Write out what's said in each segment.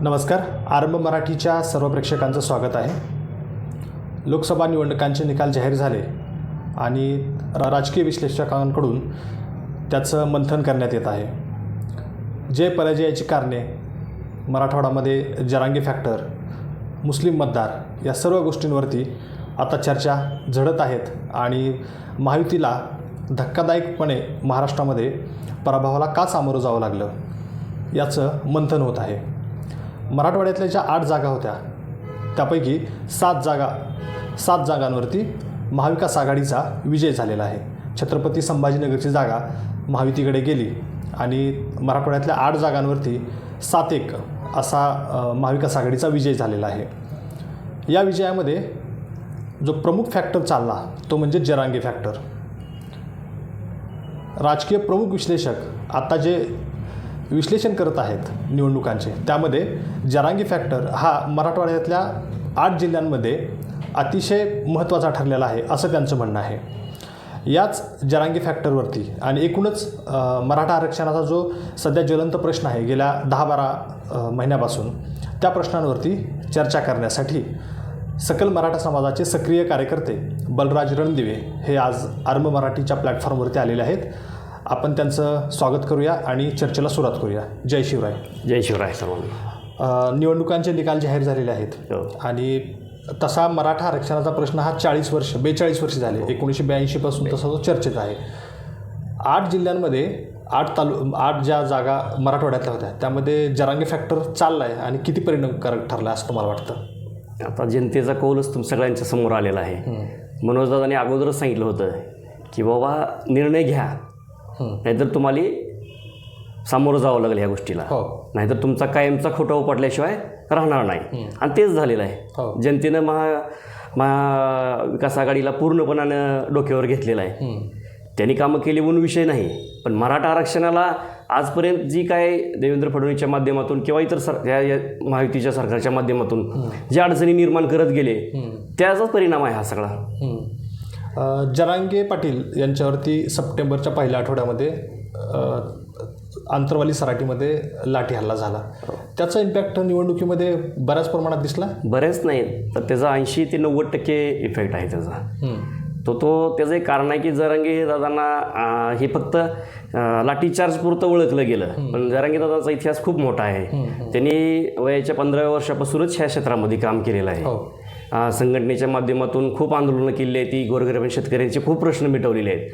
नमस्कार. आरंभ मराठीच्या सर्व प्रेक्षकांचं स्वागत आहे. लोकसभा निवडणुकांचे निकाल जाहीर झाले आणि रा- राजकीय विश्लेषकांकडून त्याचं मंथन करण्यात येत आहे. जय पराजयाची कारणे मराठवाडामध्ये जरांगी फॅक्टर मुस्लिम मतदार या सर्व गोष्टींवरती आता चर्चा झडत आहेत आणि महायुतीला धक्कादायकपणे महाराष्ट्रामध्ये पराभवाला का सामोरं जावं लागलं? याचं मंथन होत आहे. मराठवाड्यातल्या ज्या आठ जागा होत्या त्यापैकी सात जागा सात जागांवरती महाविकास आघाडीचा विजय झालेला आहे. छत्रपती संभाजीनगरची जागा महायुतीकडे गेली आणि मराठवाड्यातल्या आठ जागांवरती सात एक असा महाविकास आघाडीचा विजय झालेला आहे. या विजयामध्ये जो प्रमुख फॅक्टर चालला तो म्हणजे जरांगे फॅक्टर राजकीय प्रमुख विश्लेषक आता जे विश्लेषण करत आहेत निवडणुकांचे. त्यामध्ये जरांगी फॅक्टर हा मराठवाड्यातल्या आठ जिल्ह्यांमध्ये अतिशय महत्त्वाचा ठरलेला आहे असं त्यांचं म्हणणं आहे. याच जरांगी फॅक्टरवरती आणि एकूणच मराठा आरक्षणाचा जो सध्या ज्वलंत प्रश्न आहे गेल्या दहा बारा महिन्यापासून त्या प्रश्नांवरती चर्चा करण्यासाठी सकल मराठा समाजाचे सक्रिय कार्यकर्ते बलराज रणदिवे हे आज आरंभ मराठीच्या प्लॅटफॉर्मवरती आलेले आहेत. आपण त्यांचं स्वागत करूया आणि चर्चेला सुरुवात करूया. जय शिवराय. जय शिवराय सर्वांना. निवडणुकांचे निकाल जाहीर झालेले आहेत. हो. आणि तसा मराठा आरक्षणाचा प्रश्न हा चाळीस वर्ष बेचाळीस वर्ष झाले. एकोणीसशे ब्याऐंशीपासून तसा तो चर्चेत आहे. आठ जिल्ह्यांमध्ये आठ तालु आठ ज्या जागा मराठवाड्यातल्या होत्या त्यामध्ये जरांगे फॅक्टर चालला आहे आणि किती परिणामकारक ठरला आहे असं तुम्हाला वाटतं? आता जनतेचा कौलच तुम सगळ्यांच्या समोर आलेला आहे. मनोजदादांनी अगोदरच सांगितलं होतं की बाबा निर्णय घ्या. नाहीतर तुम्हाला सामोरं जावं लागेल ह्या गोष्टीला. हो. नाहीतर तुमचा कायमचा खोटा पडल्याशिवाय राहणार नाही. आणि तेच झालेलं आहे. हो. जनतेनं महा महाविकास आघाडीला पूर्णपणानं डोक्यावर घेतलेलं आहे. त्यांनी कामं केली म्हणून विषय नाही. पण मराठा आरक्षणाला आजपर्यंत जी काय देवेंद्र फडणवीसच्या माध्यमातून किंवा इतर सर या महायुतीच्या सरकारच्या माध्यमातून ज्या अडचणी निर्माण करत गेले त्याचाच परिणाम आहे हा सगळा. जरांगे पाटील यांच्यावरती सप्टेंबरच्या पहिल्या आठवड्यामध्ये आंतरवाली सराटीमध्ये लाठी हल्ला झाला. त्याचा इम्पॅक्ट निवडणुकीमध्ये बऱ्याच प्रमाणात दिसला? बरेच नाही. तर त्याचा ऐंशी ते नव्वद टक्के इफेक्ट आहे त्याचा. तो तो त्याचं एक कारण आहे की जरांगे हे दादांना हे फक्त लाठीचार्ज पुरतं ओळखलं गेलं. पण जरांगे दादाचा इतिहास खूप मोठा आहे. त्यांनी वयाच्या पंधराव्या वर्षापासूनच ह्या क्षेत्रामध्ये काम केलेलं आहे. हो. संघटनेच्या माध्यमातून खूप आंदोलनं केली आहेत. ती गोरगरीब शेतकऱ्यांचे खूप प्रश्न मिटवलेले आहेत.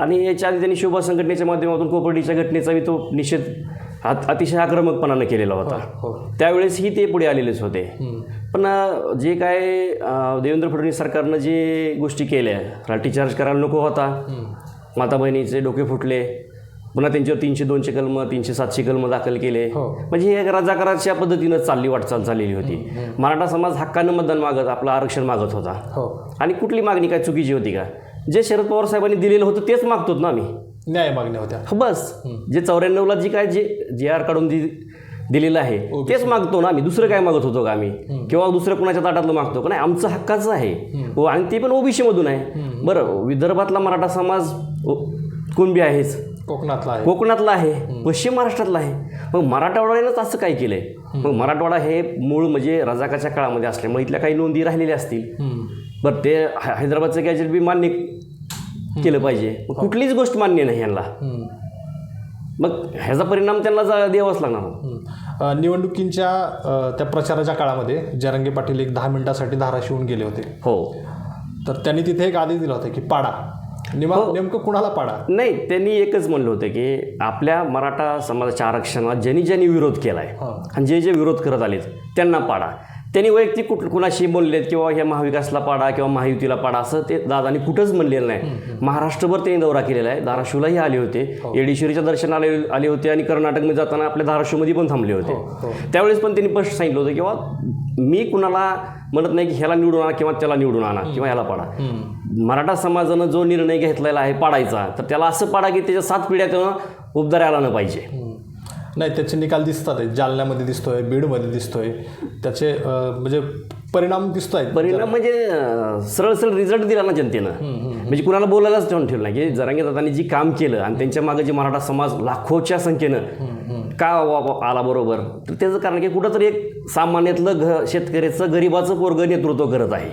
आणि याच्या आधी त्यांनी शोभा संघटनेच्या माध्यमातून कोपर्डीच्या घटनेचा बी तो निषेध अत- अतिशय आक्रमकपणानं केलेला होता. हो त्यावेळेसही ते पुढे आलेलेच होते. हं. पण जे काय देवेंद्र फडणवीस सरकारनं जे गोष्टी केल्या लाठीचार्ज करायला नको होता. माता बहिणीचे डोके फुटले. पुन्हा त्यांच्यावर तीनशे दोनशे कलम तीनशे सातशे कलम दाखल केले. हो. म्हणजे हे राजाकाराच्या पद्धतीनं चालली वाटचाल चाललेली होती. मराठा समाज हक्कानं मतदान मागत आपलं आरक्षण मागत होता. हो. आणि कुठली मागणी काय चुकीची होती का? जे शरद पवार साहेबांनी दिलेलं होतं तेच मागतोत ना आम्ही. न्याय मागण्या होत्या. हो बस. जे चौऱ्याण्णवला जी काय जे जे आर काढून दिलेलं आहे तेच मागतो ना आम्ही. दुसरं काय मागत होतो का आम्ही? किंवा दुसरं कुणाच्या ताटातलं मागतो का नाही? आमचं हक्काचं आहे. हो आणि ते पण ओबीसी मधून आहे बरं विदर्भातला मराठा समाज कुणबी आहेच? कोकणातला आहे. कोकणातला आहे पश्चिम महाराष्ट्रातला आहे. मग मराठवाड्यानंच असं काय केलंय? मग मराठवाडा हे मूळ म्हणजे रजाकाच्या काळामध्ये असल्यामुळे इथल्या काही नोंदी राहिलेल्या असतील. हं. बरं ते है- हैदराबादचं गॅजेट बी मान्य केलं पाहिजे. मग कुठलीच गोष्ट मान्य नाही यांना. हं. मग ह्याचा परिणाम त्यांना द्यावाच लागणार. हं. निवडणुकींच्या त्या प्रचाराच्या काळामध्ये जरांगे पाटील एक दहा मिनिटासाठी धाराशिवून गेले होते. हो. तर त्यांनी तिथे एक आदेश दिला होता की पाडा. निमा नेमकं कुणाला पाडा? नाही त्यांनी एकच म्हणलं होतं की आपल्या मराठा समाजाच्या आरक्षणाला ज्यांनी ज्यांनी विरोध केला आहे हां. आणि जे जे विरोध करत आलेत त्यांना पाडा. त्यांनी वैयक्तिक कुठ कुणाशी बोललेत किंवा ह्या महाविकासला पाडा किंवा महायुतीला पाडा असं ते दादानी कुठंच म्हणलेलं नाही. महाराष्ट्रभर त्यांनी दौरा केलेला आहे. धाराशिवलाही आले होते. येडेश्वरीच्या दर्शनाला आले आले होते आणि कर्नाटकमध्ये जाताना आपल्या धाराशिवमध्ये पण थांबले होते. हो त्यावेळेस पण त्यांनी स्पष्ट सांगितलं होतं किंवा मी कुणाला म्हणत नाही की ह्याला निवडून आणा किंवा त्याला निवडून आणा किंवा ह्याला पाडा. हं. मराठा समाजानं जो निर्णय घेतलेला आहे पाडायचा तर त्याला असं पाडा की त्याच्या सात पिढ्या त्यानं उबदार आला न पाहिजे. नाही त्याचे निकाल दिसतात. जालन्यामध्ये दिसतोय बीडमध्ये दिसतोय. त्याचे म्हणजे परिणाम दिसतोय परिणाम म्हणजे सरळ सरळ रिझल्ट दिला ना जनतेनं. म्हणजे कुणाला बोलायलाच ठेवून ठेवलं नाही. की जरांगे दादांनी जी काम केलं आणि त्यांच्या मागे जे मराठा समाज लाखोच्या संख्येनं का आला बरोबर? तर त्याचं कारण की कुठंतरी एक सामान्यातलं घ शेतकऱ्याचं गरिबाचं पोरग नेतृत्व करत आहे.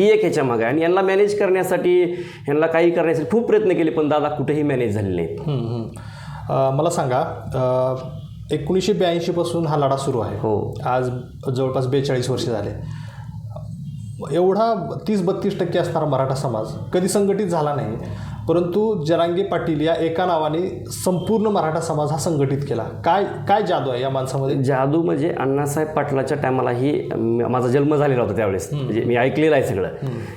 ही एक ह्याच्या मागे आणि यांना मॅनेज करण्यासाठी यांना काही करण्यासाठी खूप प्रयत्न केले पण दादा कुठेही मॅनेज झालेले नाहीत. मला सांगा एकोणीसशे ब्याऐंशीपासून हा लढा सुरू आहे. हो. आज जवळपास बेचाळीस वर्ष झाले. एवढा तीस बत्तीस टक्के असणारा मराठा समाज कधी संघटित झाला नाही. परंतु जरांगे पाटील या एका नावाने संपूर्ण मराठा समाज हा संघटित केला. काय काय जादू आहे या माणसामध्ये? जादू म्हणजे अण्णासाहेब पाटलाच्या टायमालाही म- माझा जन्म झालेला होता त्यावेळेस. म्हणजे मी ऐकलेलं आहे सगळं.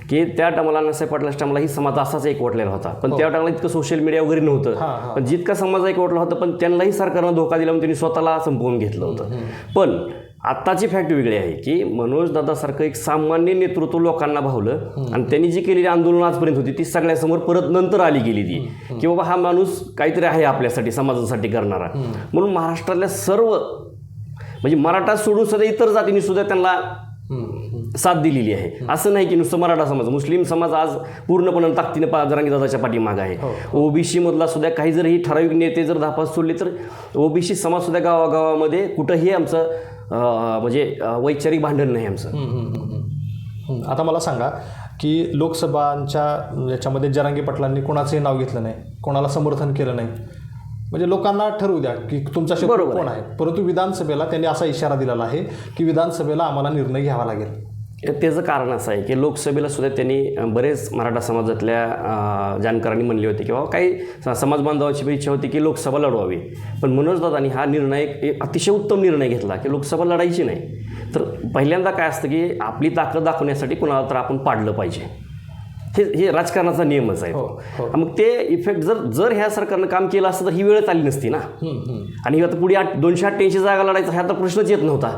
की त्या टायमाला अण्णासाहेब पाटलाच्या टायमाला ही समाज असाच एकवटलेला होता. पण त्या टायमाला इतकं सोशल मीडिया वगैरे हा, नव्हतं पण जितका समाज एकवटला होता पण त्यांनाही सरकारनं धोका दिला म्हणून त्यांनी स्वतःला संपवून घेतलं होतं. पण आत्ताची फॅक्ट वेगळी आहे की मनोज दादासारखं एक सामान्य नेतृत्व लोकांना भावलं आणि त्यांनी जी केलेली आंदोलन आजपर्यंत होती ती सगळ्यासमोर परत नंतर आली गेली ती. की बाबा हा माणूस काहीतरी आहे आपल्यासाठी समाजासाठी करणारा. म्हणून महाराष्ट्रातल्या सर्व म्हणजे मराठा सोडून सुद्धा इतर जातींनी सुद्धा त्यांना साथ दिलेली आहे. असं नाही की नुसतं मराठा समाज मुस्लिम समाज आज पूर्णपणे ताकदीने दादाच्या पाठीमाग आहे. ओबीसी मधला सुद्धा काही जर ही ठराविक नेते जर धापास सोडले तर ओबीसी समाज सुद्धा गावागावामध्ये कुठंही आमचं म्हणजे वैचारिक भांडण नाही आमचं. आता मला सांगा की लोकसभांच्या याच्यामध्ये जरांगे पाटलांनी कोणाचंही नाव घेतलं नाही कोणाला समर्थन केलं नाही. म्हणजे लोकांना ठरवू द्या की तुमचा शत्रू कोण आहे परंतु विधानसभेला त्यांनी असा इशारा दिलेला आहे की विधानसभेला आम्हाला निर्णय घ्यावा लागेल. त्याचं कारण असं आहे की लोकसभेला सुद्धा त्यांनी बरेच मराठा समाजातल्या जाणकारांनी म्हणले होते की बाबा काही स- समाज बांधवाची पण इच्छा होती की लोकसभा लढवावी. पण मनोज दादांनी हा निर्णय एक अतिशय उत्तम निर्णय घेतला की लोकसभा लढायची नाही. तर पहिल्यांदा काय असतं की आपली ताकद दाखवण्यासाठी कुणाला तर आपण पाडलं पाहिजे. हे हे राजकारणाचा नियमच आहे तो. मग ते इफेक्ट जर जर ह्या सरकारनं काम केलं असतं तर ही वेळच आली नसती ना. आणि आता पुढे आठ दोनशे अठ्ठ्याऐंशी जागा लढायचा हा तर प्रश्नच येत नव्हता.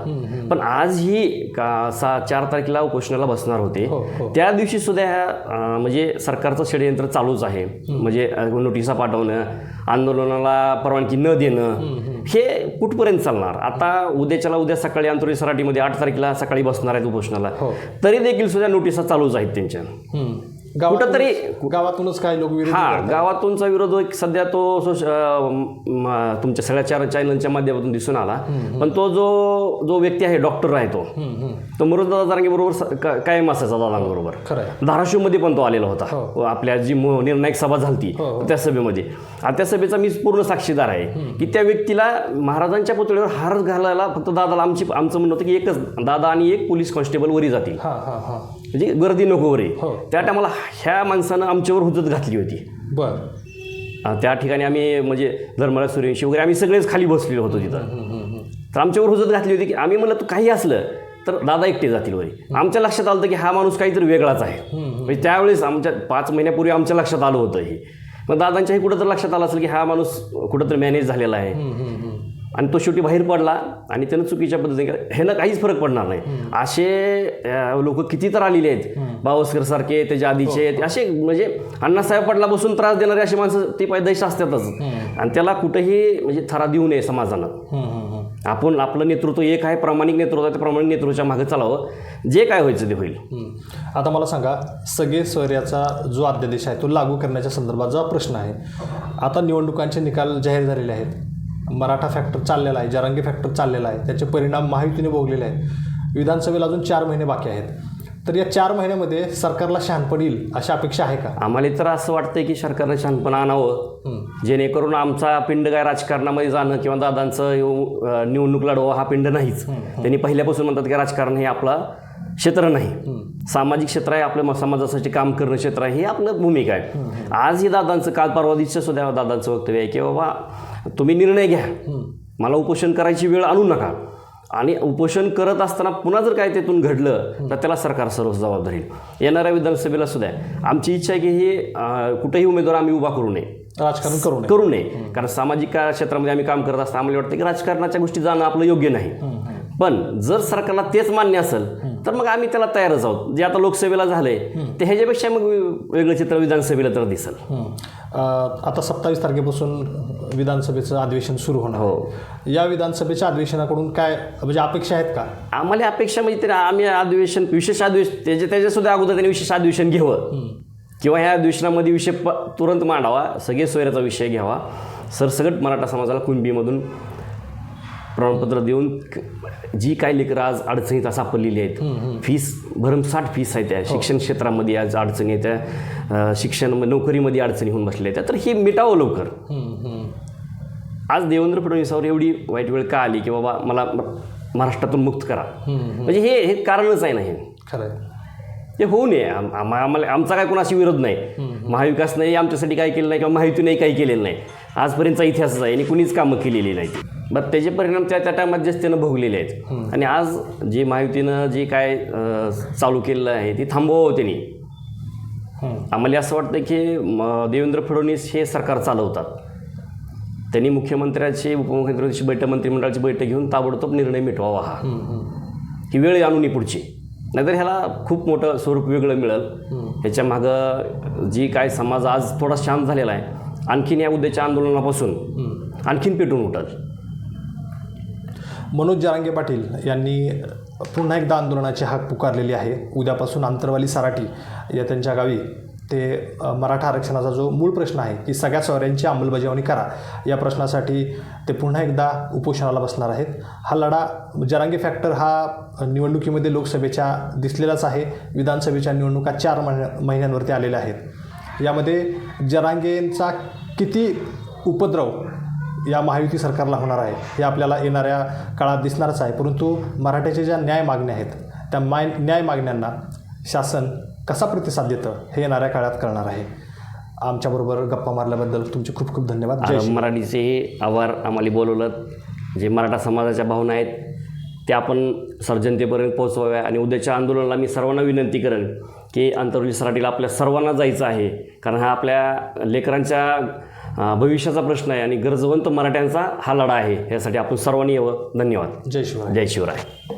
पण आज ही चार तारखेला उपोषणाला बसणार होते. हो, हो. त्या दिवशी सुद्धा ह्या म्हणजे सरकारचं षडयंत्र चालूच आहे. म्हणजे नोटिसा पाठवणं आंदोलनाला परवानगी न देणं हे कुठपर्यंत चालणार? आता उद्याच्याला उद्या सकाळी आंतरिक सराटीमध्ये आठ तारखेला सकाळी बसणार आहेत उपोषणाला. हो. तरी देखील सुद्धा नोटिसा चालूच आहेत त्यांच्या. हं. कुठंतरी- गावातूनच काही लोक विरोध हा गावातूनचा विरोध एक सध्या तो तुमच्या सगळ्या चार चॅनलच्या माध्यमातून दिसून आला. पण तो जो जो व्यक्ती आहे डॉक्टर आहे तो. तो मनोज दादा जारंगे बरोबर कायम असायचा दादांबरोबर धाराशिवमध्ये पण तो आलेला होता. आपल्या जी निर्णायक सभा झालती त्या सभेमध्ये. आणि त्या सभेचा मी पूर्ण साक्षीदार आहे की त्या व्यक्तीला महाराजांच्या पुतळ्यावर हार घालायला फक्त दादाला आमची आमचं म्हणणं होतं की एकच दादा आणि एक पोलीस कॉन्स्टेबल वरी जातील. हां हां हां. म्हणजे गर्दी नको वरी हो. त्या टायमाला ह्या माणसानं आमच्यावर हुजत घातली होती. बरं. त्या ठिकाणी आम्ही म्हणजे धर्मराज सूर्यवंशी वगैरे आम्ही सगळेच खाली बसलेलो होतो तिथं. तर आमच्यावर हुजत घातली होती की आम्ही म्हणलं तू काही असलं तर दादा एकटे जातील वरी. आमच्या लक्षात आलं होतं की हा माणूस काहीतरी वेगळाच आहे. म्हणजे त्यावेळेस आमच्या पाच महिन्यापूर्वी आमच्या लक्षात आलं होतं हे. मग दादांच्याही कुठं तर लक्षात आलं असेल की हा माणूस कुठंतरी मॅनेज झालेला आहे. आणि तो शेवटी बाहेर पडला आणि त्यानं चुकीच्या पद्धतीने ह्यानं काहीच फरक पडणार नाही. असे लोक किती तर आलेले आहेत. बावस्कर सारखे त्याच्या आधीचे असे म्हणजे अण्णासाहेब पाटला बसून त्रास देणारे अशी माणसं ती पैदाइश असतातच आणि त्याला कुठंही म्हणजे थरा देऊ नये समाजानं. हं, हं, हं. आपण आपलं नेतृत्व एक आहे प्रामाणिक नेतृत्व त्या प्रामाणिक नेतृत्वाच्या मागे चालावं. जे काय व्हायचं ते होईल. हं. आता मला सांगा सगळे स्वैर्याचा जो अध्यादेश आहे तो लागू करण्याच्या संदर्भात जो हा प्रश्न आहे आता निवडणुकांचे निकाल जाहीर झालेले आहेत. मराठा फॅक्टर चाललेला आहे जरांगी फॅक्टर चाललेला आहे त्याचे परिणाम महायुतीने भोगलेले आहेत. विधानसभेला अजून चार महिने बाकी आहेत. तर या चार महिन्यामध्ये सरकारला शहाणपण येईल अशी अपेक्षा आहे का? आम्हाला तर असं वाटतंय की सरकारनं शांतपणा आणावं. जेणेकरून आमचा पिंड काय राजकारणामध्ये जाणं किंवा दादांचं निवडणूक लढवं हा पिंड नाहीच. त्यांनी पहिल्यापासून म्हणतात की राजकारण हे आपला क्षेत्र नाही. सामाजिक क्षेत्र आहे आपल्या समाजासाठी काम करणं क्षेत्र आहे हे आपलं भूमिका आहे. आज ही दादांचं काल परवा दिवशी सुद्धा दादांचं वक्तव्य आहे की बाबा तुम्ही निर्णय घ्या. मला उपोषण करायची वेळ आणू नका. आणि उपोषण करत असताना पुन्हा जर काय त्यातून घडलं तर त्याला सरकार सर्व जबाबदार येणाऱ्या विधानसभेला सुद्धा आमची इच्छा आहे की हे कुठेही उमेदवार आम्ही उभा करू नये. राजकारण करू नये. करू नये. कारण सामाजिक क्षेत्रामध्ये आम्ही काम करत असताना आम्हाला वाटतं की राजकारणाच्या गोष्टी जाणं आपलं योग्य नाही. पण जर सरकारला तेच मान्य असेल तर मग आम्ही त्याला तयारच आहोत. जे आता लोकसभेला झालंय ते ह्याच्यापेक्षा मग वेगळं चित्र विधानसभेला तर दिसेल. आता सत्तावीस तारखेपासून विधानसभेचं अधिवेशन सुरू होणार. हो. या विधानसभेच्या अधिवेशनाकडून काय म्हणजे अपेक्षा आहेत का? आम्हाला अपेक्षा म्हणजे तरी आम्ही अधिवेशन विशेष अधिवेशन त्याच्या त्याच्यासुद्धा अगोदर त्यांनी विशेष अधिवेशन घ्यावं. किंवा ह्या अधिवेशनामध्ये विषय प तुरंत मांडावा. सगळे सोयऱ्याचा विषय घ्यावा. सरसगट मराठा समाजाला कुणबीमधून प्रमाणपत्र देऊन जी काय लेकरं आज अडचणीत सापडलेली आहेत फीस भरमसाठ फीस आहे त्या. शिक्षण क्षेत्रामध्ये आज अडचणी आहेत त्या. शिक्षण नोकरीमध्ये अडचणी होऊन बसलेल्या आहेत. तर हे मिटावं लवकर. आज देवेंद्र फडणवीसावर एवढी वाईट वेळ का आली की बाबा मला महाराष्ट्रातून मुक्त करा? म्हणजे हे हे कारणच आहे ना हे. खरं ते होऊ नये. आम- आम- आम्हाला आमचा काय कोणाशी विरोध नाही. महाविकास नाही आमच्यासाठी काय केलं नाही किंवा महायुतीने काही केलेलं नाही. आजपर्यंतचा इतिहासच आहे आणि कुणीच कामं केलेली नाही बरं त्याचे परिणाम त्या त्या टायमात जास्त त्यानं भोगलेले आहेत. आणि आज जे महायुतीनं जे काय चालू केलेलं आहे ते थांबवावं त्यांनी. आम्हाला असं वाटतं की देवेंद्र फडणवीस हे सरकार चालवतात. त्यांनी मुख्यमंत्र्याची उपमुख्यमंत्र्यांची बैठक मंत्रिमंडळाची बैठक घेऊन ताबडतोब निर्णय मिटवावा हा. ही वेळ आणून ही पुढची. नाहीतर ह्याला खूप मोठं स्वरूप वेगळं मिळेल. ह्याच्या मागं जी काय समाज आज थोडा शांत झालेला आहे आणखीन या उद्याच्या आंदोलनापासून आणखीन पेटून उठल. मनोज जरांगे पाटील यांनी पुन्हा एकदा आंदोलनाची हाक पुकारलेली आहे. उद्यापासून आंतरवाली सराटी या त्यांच्या गावी ते मराठा आरक्षणाचा जो मूळ प्रश्न आहे की सगळ्या सोयऱ्यांची अंमलबजावणी करा या प्रश्नासाठी ते पुन्हा एकदा उपोषणाला बसणार आहेत. हा लढा जरांगे फॅक्टर हा निवडणुकीमध्ये लोकसभेच्या दिसलेलाच आहे. विधानसभेच्या निवडणुका चार महिन्या महिन्यांवरती आलेल्या आहेत. यामध्ये जरांगेंचा किती उपद्रव या महायुती सरकारला होणार आहे. हे आपल्याला येणाऱ्या काळात दिसणारच आहे. परंतु मराठ्याच्या ज्या न्याय मागण्या आहेत त्या माय न्याय मागण्यांना शासन कसा प्रतिसाद देतं हे येणाऱ्या काळात कळणार आहे. आमच्याबरोबर गप्पा मारल्याबद्दल तुमचे खूप खूप धन्यवाद. जय मराठीचे आभार आम्हाला बोलवलं. जे मराठा समाजाच्या भावना आहेत त्या आपण सर्जनतेपर्यंत पोहोचवाव्या आणि उद्याच्या आंदोलनाला मी सर्वांना विनंती करेन की आंतरवली सराटीला आपल्या सर्वांना जायचं आहे. कारण हा आपल्या लेकरांच्या भविष्याचा प्रश्न आहे आणि गरजवंत मराठ्यांचा हा लढा आहे. यासाठी आपण सर्वांनी यावं. धन्यवाद. जय शिवाय जय शिवराय.